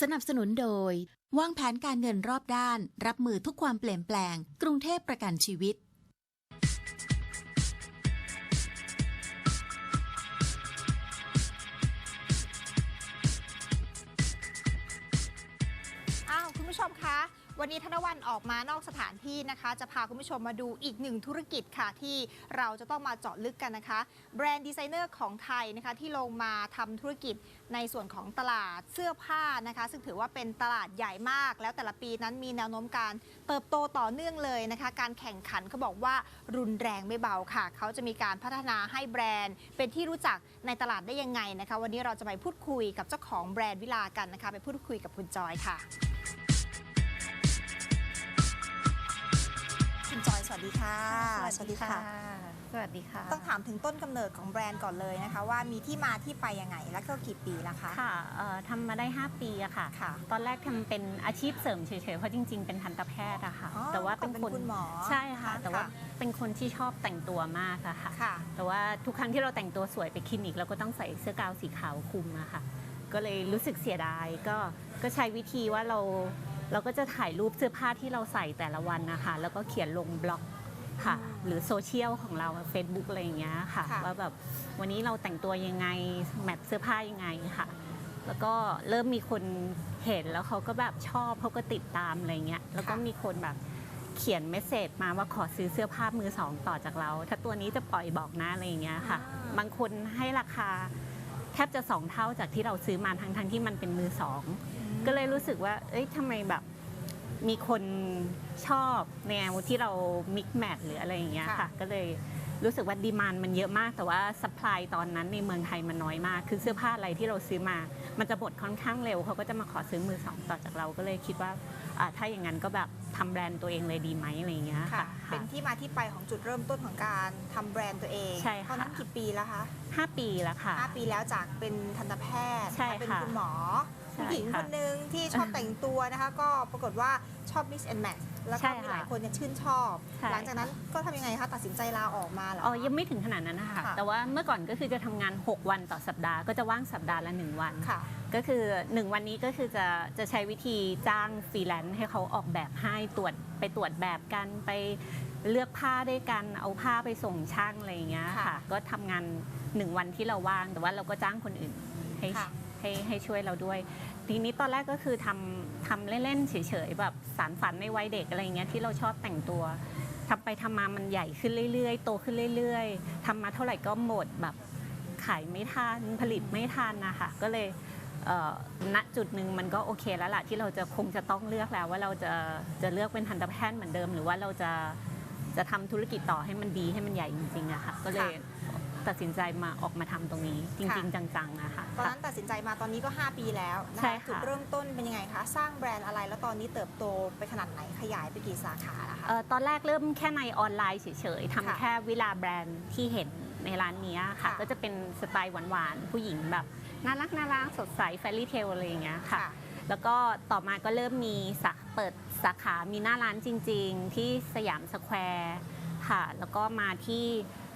สนับสนุนโดย วางแผนการเงินรอบด้าน รับมือทุกความเปลี่ยนแปลง กรุงเทพประกันชีวิต อ้าวคุณผู้ชมคะ วันนี้ธนวันออกมานอกสถานที่นะคะ จะพาคุณผู้ชมมาดูอีกหนึ่งธุรกิจค่ะ ที่เราจะต้องมาเจาะลึกกันนะคะ แบรนด์ดีไซเนอร์ของไทยนะคะ ที่ลงมาทำธุรกิจในส่วนของตลาดเสื้อผ้านะคะ ซึ่งถือว่าเป็นตลาดใหญ่มาก แล้วแต่ละปีนั้นมีแนวโน้มการเติบโตต่อเนื่องเลยนะคะ การแข่งขันเขาบอกว่ารุนแรงไม่เบาค่ะ เขาจะมีการพัฒนาให้แบรนด์ เป็นที่รู้จักในตลาดได้ยังไงนะคะ วันนี้เราจะไปพูดคุยกับเจ้าของแบรนด์วิลากันนะคะ ไปพูดคุยกับคุณจอยค่ะ ดีค่ะ สวัสดีค่ะ สวัสดีค่ะ ต้องถามถึงต้นกำเนิดของแบรนด์ก่อนเลยนะคะ ว่ามีที่มาที่ไปยังไง และก็กี่ปีแล้วคะค่ะเอ่อทำมาได้ 5 ปีอะค่ะค่ะตอนแรกทำเป็นอาชีพเสริมเฉยๆ เพราะจริงๆ เป็นทันตแพทย์อะค่ะอ๋อแต่ว่าเป็นก่อนคนเป็นคุณหมอใช่ค่ะค่ะ แต่ว่าเป็นคนที่ชอบแต่งตัวมากอะค่ะค่ะ แต่ว่าทุกครั้งที่เราแต่งตัวสวยไปคลินิกเราก็ต้องใส่เสื้อกาวสีขาวคลุมอะค่ะ ก็เลยรู้สึกเสียดายก็ก็ใช้วิธีว่าเรา เราก็จะถ่ายรูปเสื้อผ้าที่เราใส่แต่ละวันนะคะ แล้วก็เขียนลงบล็อกค่ะอืมหรือโซเชียลของเรา Facebook อะไรอย่างเงี้ยค่ะ ค่ะ ว่าแบบวันนี้เราแต่งตัวยังไงแมทเสื้อผ้ายังไงค่ะ แล้วก็เริ่มมีคนเห็นแล้วเขาก็แบบชอบเขาก็ติดตามอะไรเงี้ยแล้วก็มีคนแบบเขียนเมสเซจมาว่าขอซื้อเสื้อผ้ามือสองต่อจากเรา ถ้าตัวนี้จะปล่อยบอกนะอะไรอย่างเงี้ยค่ะ อ่า บางคนให้ราคาแทบจะสองเท่าจากที่เราซื้อมาทั้งทั้งๆที่มันเป็นมือสอง ก็เลยรู้สึกว่า เอ้ยทำไมแบบมีคนชอบแนวที่เรามิกแมทหรืออะไรอย่างเงี้ยค่ะค่ะ ก็เลยรู้สึกว่าดีมานมันเยอะมาก แต่ว่าสป라이ตอนนั้นในเมืองไทยมันน้อยมาก คือเสื้อผ้าอะไรที่เราซื้อมา มันจะหมดค่อนข้างเร็ว เขาก็จะมาขอซื้อมือสองต่อจากเราก็เลยคิดว่าอ่าถ้าอย่างนั้นก็แบบทำแบรนด์ตัวเองเลยดีไหมอะไรอย่างเงี้ยค่ะค่ะ เป็นที่มาที่ไปของจุดเริ่มต้นของการทำแบรนด์ตัวเองใช่ค่ะตอนนั้นกี่ปีแล้วคะห้าปีแล้วค่ะห้าปีแล้วจากเป็นทันตแพทย์ใช่นะคะเป็นค่ะคุณหมอใช่ ผู้หญิงค่ะคนหนึ่งที่ชอบแต่งตัวนะคะ ก็ปรากฏว่าชอบ mix and match แล้วใช่ก็ค่ะมีหลายคนเนี่ยชื่นชอบใช่หลังจากนั้นก็ทำยังไงคะตัดสินใจลาออกมาเหรออ๋อคะยังไม่ถึงขนาดนั้นนะคะค่ะแต่ว่าเมื่อก่อนก็คือจะทำงาน 6 วันต่อสัปดาห์ก็จะว่างสัปดาห์ละ 1 วันค่ะก็คือ 1 วันนี้ก็คือจะจะใช้วิธีจ้างฟรีแลนซ์ให้เขาออกแบบให้ตรวจไปตรวจแบบกันไปเลือกผ้าด้วยกันเอาผ้าไปส่งช่างอะไรอย่างเงี้ยค่ะค่ะก็ทำงาน 1 วันที่เราว่างแต่ว่าเราก็จ้างคนอื่นให้ค่ะ ให้ให้ช่วยเราด้วย ทีนี้ตอนแรกก็คือทำทำเล่นๆเฉยๆแบบสารฝันในวัยเด็กอะไรเงี้ยที่เราชอบแต่งตัวทำไปทำมามันใหญ่ขึ้นเรื่อยๆ โตขึ้นเรื่อยๆทำมาเท่าไหร่ก็หมดแบบขายไม่ทันผลิตไม่ทันนะคะก็เลยณจุดหนึ่งมันก็โอเคแล้วล่ะที่เราจะคงจะต้องเลือกแล้วว่าเราจะจะเลือกเป็นทันตแพทย์เหมือนเดิม หรือว่าเราจะจะทำธุรกิจต่อให้มันดีให้มันใหญ่จริงๆอะค่ะก็เลย ตัดสินใจมาออกมาทำตรงนี้ จริง ๆ จังๆอะค่ะตอนนั้นตัดสินใจมาตอนนี้ก็ 5 ปีแล้วนะใช่คะค่ะ จุดเริ่มต้นเป็นยังไงคะ สร้างแบรนด์อะไรแล้วตอนนี้เติบโตไปขนาดไหนขยายไปกี่สาขาแล้วคะ เอ่อตอนแรกเริ่มแค่ในออนไลน์เฉยๆค่ะทำแค่วิลาแบรนด์ที่เห็นในร้านเนี้ยค่ะ ค่ะก็จะเป็นสไตล์หวานๆ ผู้หญิงแบบน่ารักน่ารักสดใสแฟรี่เทลอะไรอย่างเงี้ยค่ะ แล้วก็ต่อมาก็เริ่มมีสาเปิดสาขามีหน้าร้านจริงๆ ที่สยามสแควร์ค่ะ แล้วก็มาที่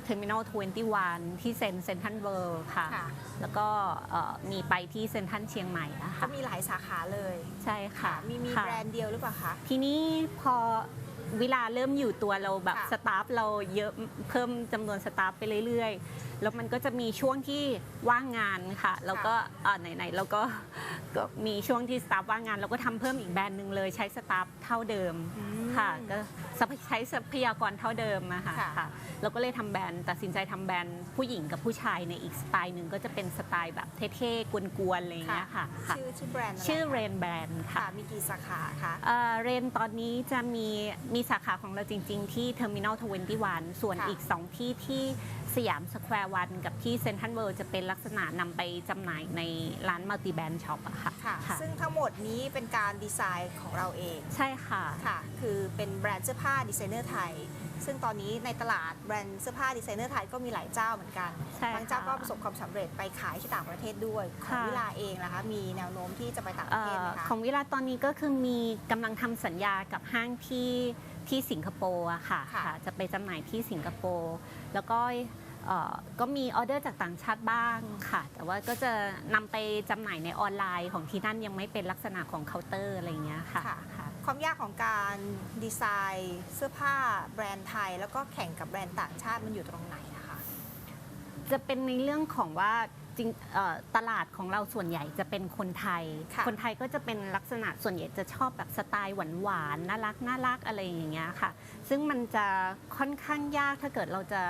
เทอร์มินอล21 ที่เซนเซนทันเวิลด์ค่ะ ค่ะ แล้วก็เอ่อมีไปที่เซนทันเชียงใหม่นะก็คะมีหลายสาขาเลยใช่ค่ะมีมีค่ะ แบรนด์เดียวหรือเปล่าคะ ทีนี้พอเวลาเริ่มอยู่ตัวเราแบบค่ะสตาฟเราเยอะเพิ่มจำนวนสตาฟไปเรื่อย ๆ แล้วมันก็จะมีช่วงที่ว่างงานค่ะ แล้วก็อ่าไหนๆเราก็ก็มีช่วงที่สตาฟว่างงานเราก็ทำเพิ่มอีกแบรนด์หนึ่งเลยใช้สตาฟเท่าเดิมอืมค่ะก็ทรัพยใช้ทรัพยากรเท่าเดิมอะค่ะค่ะค่ะเราก็เลยทำแบรนด์ตัดสินใจทำแบรนด์ผู้หญิงกับผู้ชายในอีกสไตล์หนึ่งก็จะเป็นสไตล์แบบเท่ๆกวนๆอะไรอย่างเงี้ยค่ะค่ะชื่อชื่อแบรนด์ะไชื่อคะเรนแบรนด์ค่ะค่ะมีกี่สาขาคะเอ่อเรนตอนนี้จะมีมีสาขาของเราจริง ๆ ที่เทอร์มินอล21ส่วนค่ะอีก 2 ที่ที่ สยามสแควร์วันกับที่เซนทรัลเวิลด์จะเป็นลักษณะนำไปจำหน่ายในร้านมัลติแบรนด์ช็อปอะค่ะค่ะค่ะ ซึ่งทั้งหมดนี้เป็นการดีไซน์ของเราเองใช่ค่ะ ค่ะ คือเป็นแบรนด์เสื้อผ้าดีไซเนอร์ไทย ซึ่งตอนนี้ในตลาดแบรนด์เสื้อผ้าดีไซเนอร์ไทยก็มีหลายเจ้าเหมือนกันใช่บางเจ้าค่ะก็ประสบความสำเร็จไปขายที่ต่างประเทศด้วย ของค่ะ วิลาเองนะคะ มีแนวโน้มที่จะไปต่างปเอ่ระเทศไหมอคะของวิลาตอนนี้ก็คือมีกำลังทำสัญญากับห้างที่ที่สิงคโปร์อะค่ะค่ะ ค่ะ จะไปจำหน่ายที่สิงคโปร์แล้วก็เอ่อ ก็มีออเดอร์จากต่างชาติบ้างค่ะ แต่ว่าก็จะนำไปจำหน่ายในออนไลน์ของที่นั่นยังไม่เป็นลักษณะของเคาน์เตอร์อะไรอย่างเงี้ยค่ะค่ะค่ะความยากของการดีไซน์เสื้อผ้าแบรนด์ไทย แล้วก็แข่งกับแบรนด์ต่างชาติมันอยู่ตรงไหนนะคะ จะเป็นในเรื่องของว่าจริงเอ่อตลาดของเราส่วนใหญ่จะเป็นคนไทยค่ะคนไทยก็จะเป็นลักษณะส่วนใหญ่จะชอบแบบสไตล์หวานๆน่ารักน่ารักอะไรอย่างเงี้ยค่ะ ซึ่งมันจะค่อนข้างยากถ้าเกิดเราจะ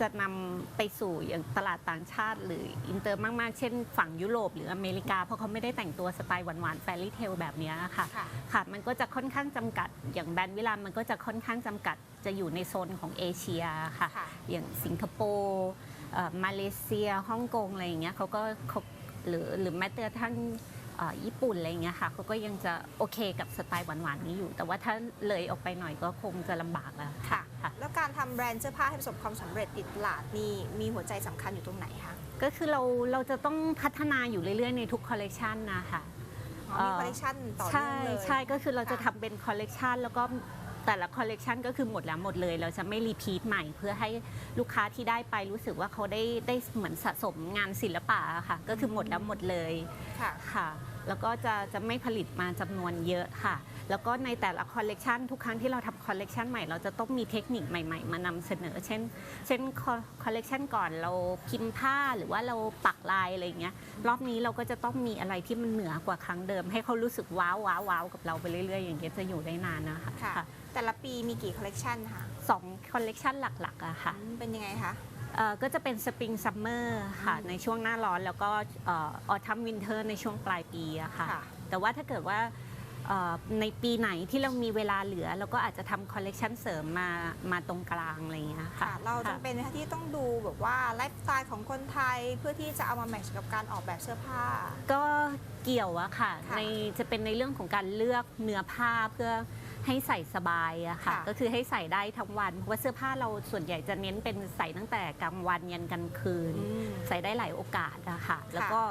จะนำไปสู่อย่างตลาดต่างชาติ หรืออินเตอร์มาก ๆ เช่นฝั่งยุโรปหรืออเมริกา เพราะเขาไม่ได้แต่งตัวสไตล์หวานๆแฟรี่เทลแบบเนี้ยค่ะค่ะค่ะ มันก็จะค่อนข้างจำกัด อย่างแบรนด์วิลามันก็จะค่อนข้างจำกัดจะอยู่ในโซนของเอเชียค่ะค่ะอย่างสิงคโปร์เอ่อมาเลเซียฮ่องกงอะไรอย่างเงี้ยเขาก็เขาหรือหรือแม้แต่ทั้งเอ่อ ญี่ปุ่นอะไรอย่างเงี้ยค่ะเขาก็ยังจะโอเคกับสไตล์หวานๆนี้อยู่ แต่ว่าถ้าเลยออกไปหน่อยก็คงจะลำบากแล้วค่ะค่ะแล้วการทำแบรนด์เสื้อผ้าให้ประสบความสำเร็จติดตลาดนี่มีหัวใจสำคัญอยู่ตรงไหนคะก็คือเราเราจะต้องพัฒนาอยู่เรื่อยๆในทุกคอลเลกชันนะคะอ๋อมีเอ่อคอลเลคชันต่อเนื่ใช่องเลยใช่ก็คือเราจะค่ะทำเป็นคอลเลกชันแล้วก็ แต่ละคอลเลกชันก็คือหมดแล้วหมดเลย เราจะไม่รีพีทใหม่เพื่อให้ลูกค้าที่ได้ไปรู้สึกว่าเขาได้ได้เหมือนสะสมงานศิลปะอะค่ะ ก็คือหมดแล้วหมดเลยค่ะ ค่ะ แล้วก็จะจะไม่ผลิตมาจำนวนเยอะค่ะ แล้วก็ในแต่ละคอลเลกชันทุกครั้งที่เราทำคอลเลกชันใหม่เราจะต้องมีเทคนิคใหม่ ๆ มานำเสนอ เช่น เช่นคอลเลกชันก่อนเราพิมพ์ผ้าหรือว่าเราปักลายอะไรอย่างเงี้ย รอบนี้เราก็จะต้องมีอะไรที่มันเหนือกว่าครั้งเดิม ให้เขารู้สึกว้าวว้าวว้าวกับเราไปเรื่อยๆ อย่างเงี้ยจะอยู่ได้นานนะคะค่ะ แต่ละปีมีกี่คอลเลคชันคะสองคอลเลกชันหลักๆอะค่ะอืมเป็นยังไงคะ เอ่อก็จะเป็นสปริงซัมเมอร์ค่ะอืมในช่วงหน้าร้อนแล้วก็ออทัมวินเทอร์ในช่วงปลายปีอะค่ะค่ะ แต่ว่าถ้าเกิดว่าเอ่อในปีไหนที่เรามีเวลาเหลือ เราก็อาจจะทำคอลเลกชันเสริมมามาตรงกลางอะไรอย่างเงี้ยค่ะค่ะ เราค่ะจำเป็นไหมคะที่ต้องดูแบบว่าไลฟ์สไตล์ของคนไทยเพื่อที่จะเอามาแมทช์กับการออกแบบเสื้อผ้า ก็เกี่ยวอะค่ะค่ะ ในจะเป็นในเรื่องของการเลือกเนื้อผ้าเพื่อ ให้ใส่สบายอะค่ะ ค่ะ ก็คือให้ใส่ได้ทั้งวัน เพราะว่าเสื้อผ้าเราส่วนใหญ่จะเน้นเป็นใส่ตั้งแต่กลางวันยันกลางคืน อืม ใส่ได้หลายโอกาสอะค่ะ แล้วก็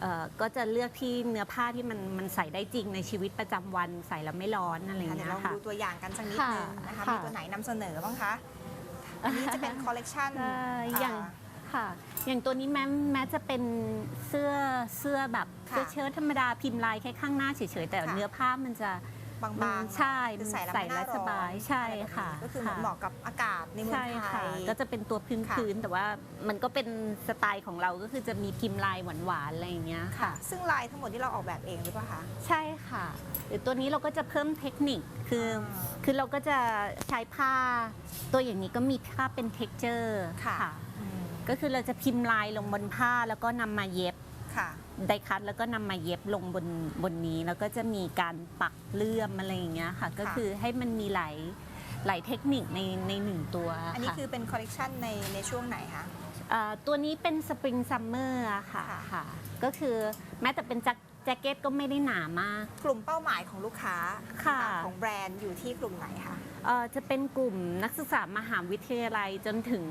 เอ่อก็จะเลือกที่เนื้อผ้าที่มันมันใส่ได้จริงในชีวิตประจำวันใส่แล้วไม่ร้อนอะไรอย่างเดี๋ยเงี้วยลองค่ะ ดูตัวอย่างกันสักนิดค่ะนึงนะคะค่ะมีตัวไหนนำเสนอบ้างคะอันนี้จะเป็นคอลเลกชันเอ่ออย่าง ค่ะ อย่างตัวนี้แม้แม้จะเป็นเสื้อเสื้อแบบค่ะเสื้อเชิ้ตธรรมดาพิมพ์ลายแค่ข้างหน้าเฉยๆ แต่ค่ะ เนื้อผ้ามันจะ บางมันๆใช่คือใส่แล้วใส่ไม่แล้น่าวร้อนสบายใช่อไรแบบนี้ค่ะ ก็คือเหมือนค่ะเหมาะกับอากาศในเมืองใช่ไทค่ะยก็จะเป็นตัวพื้นค่ะพื้นแต่ว่ามันก็เป็นสไตล์ของเราก็คือจะมีพิมพ์ลายหวานๆอะไรอย่างเงี้ยค่ะค่ะ ซึ่งลายทั้งหมดที่เราออกแบบเองหรือเปล่าคะใช่ค่ะหรือตัวนี้เราก็จะเพิ่มเทคนิคคือออ่าคือเราก็จะใช้ผ้า ตัวอย่างนี้ก็มีผ้าเป็นเท็กเจอร์ค่ะอืมก็คือเราจะพิมพ์ลายลงบนผ้าแล้วก็นำมาเย็บ ค่ะ ไดคัตแล้วก็นำมาเย็บลงบนบนนี้ แล้วก็จะมีการปักเลื่อมอะไรอย่างเงี้ยค่ะ ก็คือให้มันมีหลายหลายเทคนิคในในหนึ่งตัวอันนี้ค่ะคือเป็นคอลเลกชันในในช่วงไหนคะ เอ่อตัวนี้เป็นสปริงซัมเมอร์ค่ะค่ะ ค่ะ ก็คือแม้แต่เป็นแจ็คแจ็คเก็ตก็ไม่ได้หนามาก กลุ่มเป้าหมายของลูกค้าค่ะ ของแบรนด์อยู่ที่กลุ่มไหนคะ เอ่อจะเป็นกลุ่มนักศึกษามหาวิทยาลัยจนถึง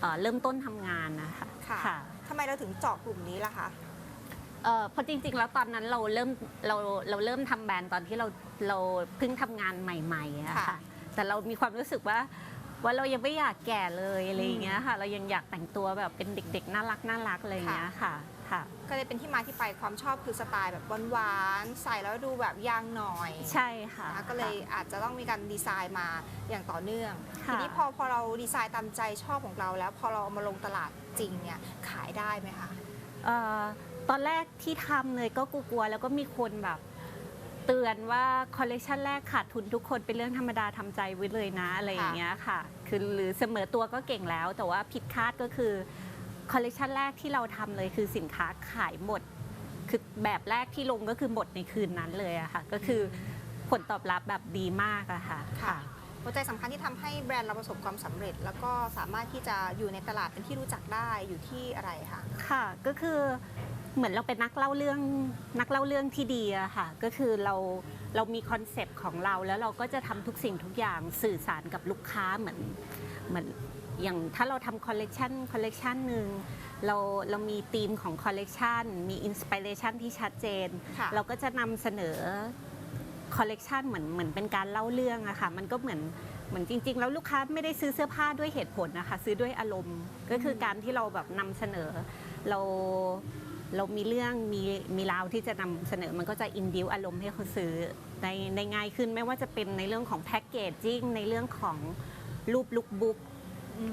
เอ่อเริ่มต้นทำงานนะคะค่ะ ทำไมเราถึงเจาะกลุ่มนี้ล่ะคะ เอ่อเพราะจริง ๆ แล้วตอนนั้นเราเริ่มเราเราเริ่มทำแบรนด์ตอนที่เราเราเพิ่งทำงานใหม่ๆอะค่ะ ค่ะแต่เรามีความรู้สึกว่าว่าเรายังไม่อยากแก่เลยอะไรอย่างเงี้ยค่ะ เรายังอยากแต่งตัวแบบเป็นเด็ก ๆ น่ารักน่ารักอะไรอย่างเงี้ยค่ะค่ะ ก็เลยเป็นที่มาที่ไปความชอบคือสไตล์แบบหวานๆใส่แล้วดูแบบยางหน่อยใช่ค่ะนะคะก็เลยอาจจะต้องมีการดีไซน์มาอย่างต่อเนื่องค่ะทีนี้พอพอเราดีไซน์ตามใจชอบของเราแล้ว พอเราเอามาลงตลาดจริงเนี่ยขายได้ไหมคะ เอ่อ ตอนแรกที่ทำเลยก็กลัวๆแล้วก็มีคนแบบเตือนว่าคอลเลคชันแรกขาดทุนทุกคนเป็นเรื่องธรรมดาทำใจไว้เลยนะอะไรอย่างเงี้ยค่ะ คือหรือเสมอตัวก็เก่งแล้ว แต่ว่าผิดคาดก็คือคอลเลคชันแรกที่เราทำเลยคือสินค้าขายหมด คือแบบแรกที่ลงก็คือหมดในคืนนั้นเลยอะค่ะ ก็คือผลตอบรับแบบดีมากอะค่ะค่ะหัวใจสำคัญที่ทำให้แบรนด์เราประสบความสำเร็จ แล้วก็สามารถที่จะอยู่ในตลาดเป็นที่รู้จักได้อยู่ที่อะไรคะค่ะ ก็คือ เหมือนเราเป็นนักเล่าเรื่องนักเล่าเรื่องที่ดีอะค่ะ ก็คือเราเรามีคอนเซปต์ของเราแล้วเราก็จะทำทุกสิ่งทุกอย่างสื่อสารกับลูกค้าเหมือนเหมือนอย่างถ้าเราทำคอลเลกชันคอลเลกชันหนึ่งเราเรามีธีมของคอลเลกชันมีอินสปิเรชันที่ชัดเจน ค่ะ เราก็จะนำเสนอคอลเลกชันเหมือนเหมือนเป็นการเล่าเรื่องอะค่ะมันก็เหมือนเหมือนจริง ๆ แล้วลูกค้าไม่ได้ซื้อเสื้อผ้าด้วยเหตุผลนะคะ ซื้อด้วยอารมณ์ ก็คือการที่เราแบบนำเสนอเรา เรามีเรื่องมีมีราวที่จะนำเสนอมันก็จะอินดิวอารมณ์ให้เขาซื้อในในง่ายขึ้นไม่ว่าจะเป็นในเรื่องของแพ็กเกจจิ้งในเรื่องของรูปลุกบุ๊ก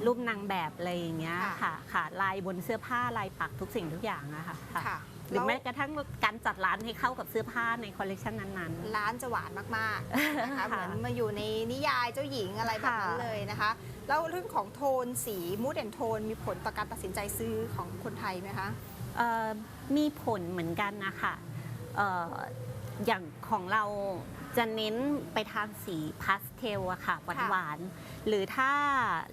รูปนางแบบอะไรอย่างเงี้ยค่ะค่ะค่ะลายบนเสื้อผ้าลายปักทุกสิ่งทุกอย่างอะค่ะค่ะค่ะหรือแล้วแม้กระทั่งการจัดร้านให้เข้ากับเสื้อผ้าในคอลเลกชันนั้นร้านจะหวานมากๆนะคะค่ะเหมือนมาอยู่ในนิยายเจ้าหญิงอะไรแบบนั้นค่ะเลยนะคะ แล้วเรื่องของโทนสีมูดแอนโทนมีผลต่อการตัดสินใจซื้อของคนไทยไหมคะๆเอ่อ มีผลเหมือนกันนะคะเอ่ออย่างของเราจะเน้นไปทางสีพาสเทลอะค่ะหวานค่ะหวานๆหรือถ้า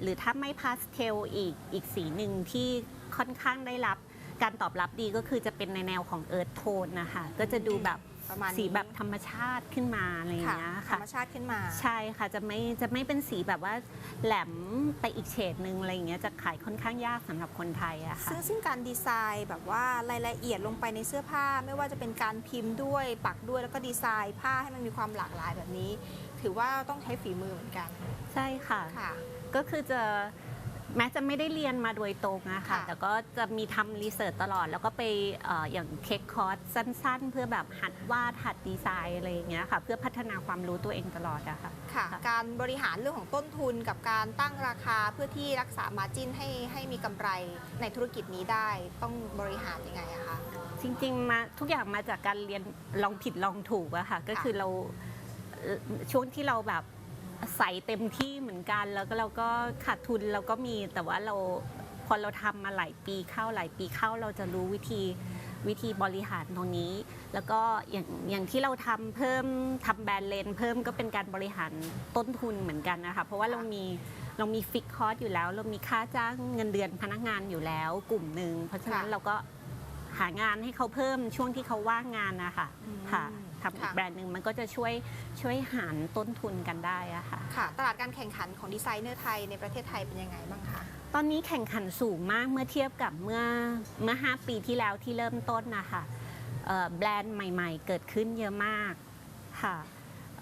หรือถ้าไม่พาสเทลอีกอีกสีหนึ่งที่ค่อนข้างได้รับการตอบรับดีก็คือจะเป็นในแนวของเอิร์ธโทนนะคะก็จะดูแบบ ประมาณนี้สีแบบธรรมชาติขึ้นมาอะไรอย่างค่ะเงี้ยธรค่ะรมชาติขึ้นมา ใช่ค่ะจะไม่จะไม่เป็นสีแบบว่าแหลมไปอีกเฉดหนึ่งอะไรอย่างเงี้ยจะขายค่อนข้างยากสำหรับคนไทยอะค่ะซึ่งซึ่งการดีไซน์แบบว่ารายละเอียดลงไปในเสื้อผ้า ไม่ว่าจะเป็นการพิมพ์ด้วยปักด้วยแล้วก็ดีไซน์ผ้าให้มันมีความหลากหลายแบบนี้ ถือว่าต้องใช้ฝีมือเหมือนกัน ใช่ค่ะค่ะก็คือจะ แม้จะไม่ได้เรียนมาโดยตรงอะค่ะ ค่ะ แต่ก็จะมีทำรีเสิร์ชตลอด แล้วก็ไปเอ่ออย่างเค้กคอร์สสั้นๆ เพื่อแบบหัดวาดหัดดีไซน์อะไรอย่างเงี้ยค่ะ เพื่อพัฒนาความรู้ตัวเองตลอดอะค่ะ ค่ะค่ะการบริหารเรื่องของต้นทุนกับการตั้งราคาเพื่อที่รักษามาจิ้นให้ให้มีกำไรในธุรกิจนี้ได้ต้องบริหารยังไงอะคะ จริงๆมาทุกอย่างมาจากการเรียนลองผิดลองถูกอะค่ะ ก็คือเราเอ่อช่วงที่เราแบบ ใส่เต็มที่เหมือนกันแล้วก็เราก็ขาดทุนเราก็มีแต่ว่าเราพอเราทำมาหลายปีเข้าหลายปีเข้าเราจะรู้วิธีวิธีบริหารตรงนี้ แล้วก็อย่างอย่างที่เราทำเพิ่มทำแบรนด์เลน เพิ่มก็เป็นการบริหารต้นทุนเหมือนกันนะคะเพราะว่าเรามีเรามีฟิกคอร์สอยู่แล้ว เรามีค่าจ้างเงินเดือนพนักงานอยู่แล้ว กลุ่มหนึ่งเพราะฉะนั้นค่ะเราก็หางานให้เขาเพิ่มช่วงที่เขาว่างงานนะคะอืมค่ะ ทำอีกค่ะ แบรนด์หนึ่งมันก็จะช่วยช่วยหารต้นทุนกันได้อะค่ะ ค่ะ ตลาดการแข่งขันของดีไซเนอร์ไทยในประเทศไทยเป็นยังไงบ้างคะ ตอนนี้แข่งขันสูงมากเมื่อเทียบกับเมื่อเมื่อ 5 ปีที่แล้วที่เริ่มต้นนะคะเอ่อแบรนด์ใหม่ๆ เกิดขึ้นเยอะมากค่ะ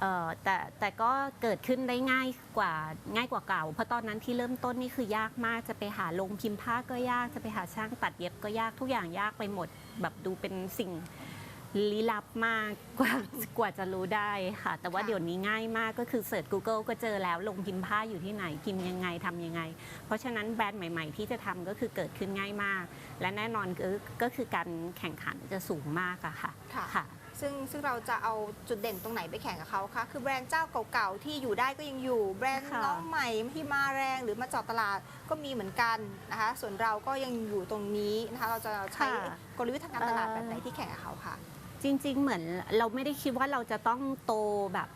เอ่อแต่แต่ก็เกิดขึ้นได้ง่ายกว่าง่ายกว่าเก่า เพราะตอนนั้นที่เริ่มต้นนี่คือยากมากจะไปหาลงพิมพ์ผ้าก็ยากจะไปหาช่างตัดเย็บก็ยากทุกอย่างยากไปหมด แบบดูเป็นสิ่ง ลี้ลับมากกว่ากว่าจะรู้ได้ค่ะ แต่ว่าค่ะเดี๋ยวนี้ง่ายมากก็คือเสิร์ช Google ก็เจอแล้วลงพิมพ์ผ้าอยู่ที่ไหนพิมพ์ยังไงทำยังไง เพราะฉะนั้นแบรนด์ใหม่ ๆ ที่จะทำก็คือเกิดขึ้นง่ายมาก และแน่นอนก็ก็คือการแข่งขันจะสูงมากอะค่ะค่ะค่ะซึ่งซึ่งเราจะเอาจุดเด่นตรงไหนไปแข่งกับเขาคะคือแบรนด์เจ้าเก่าๆที่อยู่ได้ก็ยังอยู่แบรนด์ค่ะน้องใหม่ที่มาแรงหรือมาเจอดตลาดก็มีเหมือนกันนะคะ ส่วนเราก็ยังอยู่ตรงนี้นะคะ เราจะใช้กลยุทธ์ทางการตลาดแบบไหนที่แข่งกับเขาคะ จริง ๆ เหมือนเราไม่ได้คิดว่าเราจะต้องโตแบบ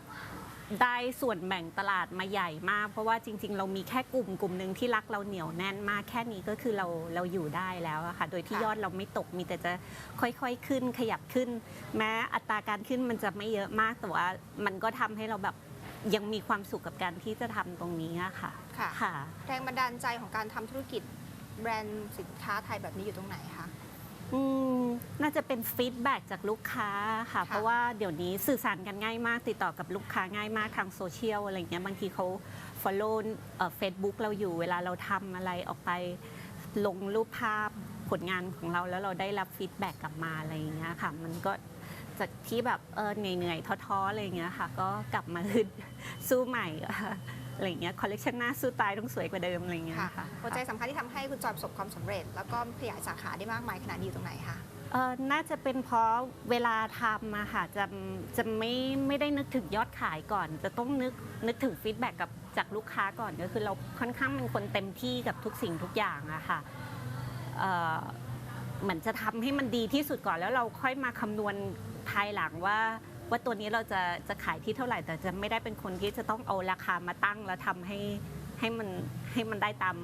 ได้ส่วนแบ่งตลาดมาใหญ่มาก เพราะว่าจริง ๆ เรามีแค่กลุ่มกลุ่มหนึ่งที่รักเราเหนียวแน่นมากแค่นี้ก็คือเราเราอยู่ได้แล้วอะค่ะโดยที่ค่ะยอดเราไม่ตกมีแต่จะค่อยๆขึ้นขยับขึ้น แม้อัตราการขึ้นมันจะไม่เยอะมากแต่ว่ามันก็ทำให้เราแบบยังมีความสุขกับการที่จะทำตรงนี้อะค่ะค่ะค่ะ แรงบันดาลใจของการทำธุรกิจแบรนด์สินค้าไทยแบบนี้อยู่ตรงไหนคะ อืมน่าจะเป็นฟีดแบ็จากลูกค้าค่ะค่ะ เพราะว่าเดี๋ยวนี้สื่อสารกันง่ายมาก ติดต่อกับลูกค้าง่ายมากทางโซเชียลอะไรเงี้ยบางทีเขา follow เฟซบุ๊กเราอยู่เวลาเราทำอะไรออกไป ลงรูปภาพผลงานของเราแล้วเราได้รับฟีดแบ็กกลับมาอะไรอย่างเงี้ยค่ะ มันก็จากที่แบบเออเหนื่อยๆท้อๆอะไรอย่างเงี้ยค่ะ ก็กลับมาฮึดสู้ใหม่ อะไรอย่างเงี้ยคอลเลคชันหน้าสู้ตายต้องสวยกว่าเดิมอะไรอย่างเงี้ยค่ะค่ะหัวใจสำคัญที่ทำให้คุณจอยประสบความสำเร็จ แล้วก็ขยายสาขาได้มากมายขนาดนี้อยู่ตรงไหนคะเออน่าจะเป็นเพราะเวลาทำอะค่ะจะจะไม่ไม่ได้นึกถึงยอดขายก่อน จะต้องนึกนึกถึงฟีดแบ็กกับจากลูกค้าก่อนก็คือเราค่อนข้างเป็นคนเต็มที่กับทุกสิ่งทุกอย่างอะค่ะเอ่อเหมือนจะทำให้มันดีที่สุดก่อนแล้วเราค่อยมาคำนวณภายหลังว่า ว่าตัวนี้เราจะจะขายที่เท่าไหร่แต่จะไม่ได้เป็นคนที่จะต้องเอาราคามาตั้งแล้วทำให้ให้มันให้มันได้ตาม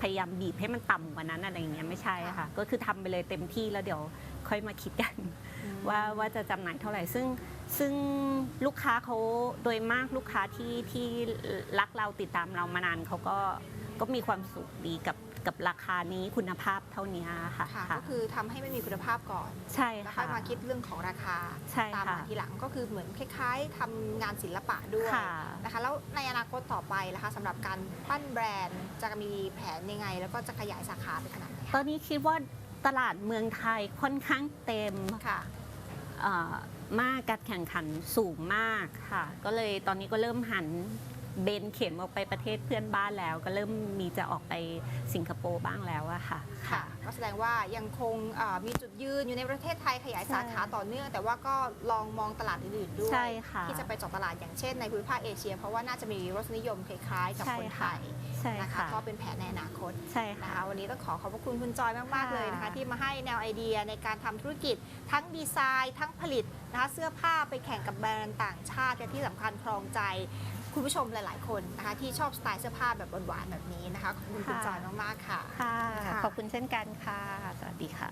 พยายามบีบให้มันต่ำกว่านั้นอะไรอย่างเงี้ยไม่ใช่ค่ะ ก็คือทำไปเลยเต็มที่แล้วเดี๋ยวค่อยมาคิดกัน ว่าว่าจะจำหน่ายเท่าไหร่ซึ่งซึ่งลูกค้าเขาโดยมากลูกค้าที่ที่รักเราติดตามเรามานานเขาก็ก็มีความสุขดีกับ กับราคานี้คุณภาพเท่านี้ค่ะค่ะค่ะก็คือทำให้ไม่มีคุณภาพก่อน ใช่แล้วค่ค่ะอยมาคิดเรื่องของราคาใช่ตามค่ะมาทีหลังก็คือเหมือนคล้ายๆทำงานศิลปะด้วยค่ะนะคะแล้วในอนาคตต่อไปนะคะสำหรับการปั้นแบรนด์จะมีแผนยังไง แล้วก็จะขยายสาขาไปขนาดไหนตอนนี้คิดว่าตลาดเมืองไทยค่อนข้างเต็มค่ะเอ่อมากการแข่งขันสูงมากค่ะ ก็เลยตอนนี้ก็เริ่มหัน เบนเข็มออกไปประเทศเพื่อนบ้านแล้ว ก็เริ่มมีจะออกไปสิงคโปร์บ้างแล้วอะค่ะ ค่ะ ก็แสดงว่ายังคงเอ่อมีจุดยืนอยู่ในประเทศไทยขยายใช่สาขาต่อเนื่อง แต่ว่าก็ลองมองตลาดอื่นๆด้วย ใช่ค่ะที่จะไปเจาะตลาดอย่างเช่นในภูมิภาคเอเชีย เพราะว่าน่าจะมีรสนิยมคล้ายๆ กับใช่คนไทค่ะยใช่นะคะค่ะก็เป็นแผนในอนาคตใช่นะค่ะคะวันนี้ต้องขอขอบพระคุณคุณจอยมากๆค่ะเลยนะคะที่มาให้แนวไอเดียในการทำธุรกิจ ทั้งดีไซน์ ทั้งผลิตนะคะเสื้อผ้าไปแข่งกับแบรนด์ต่างชาติและที่สำคัญครองใจ คุณผู้ชมหลาย ๆ คนนะคะที่ชอบสไตล์เสื้อผ้าแบบหวานๆแบบนี้นะคะขอบคุณคุณจอยมากๆค่ะ ค่ะค่ะขอบคุณเช่นกันค่ะ สวัสดีค่ะ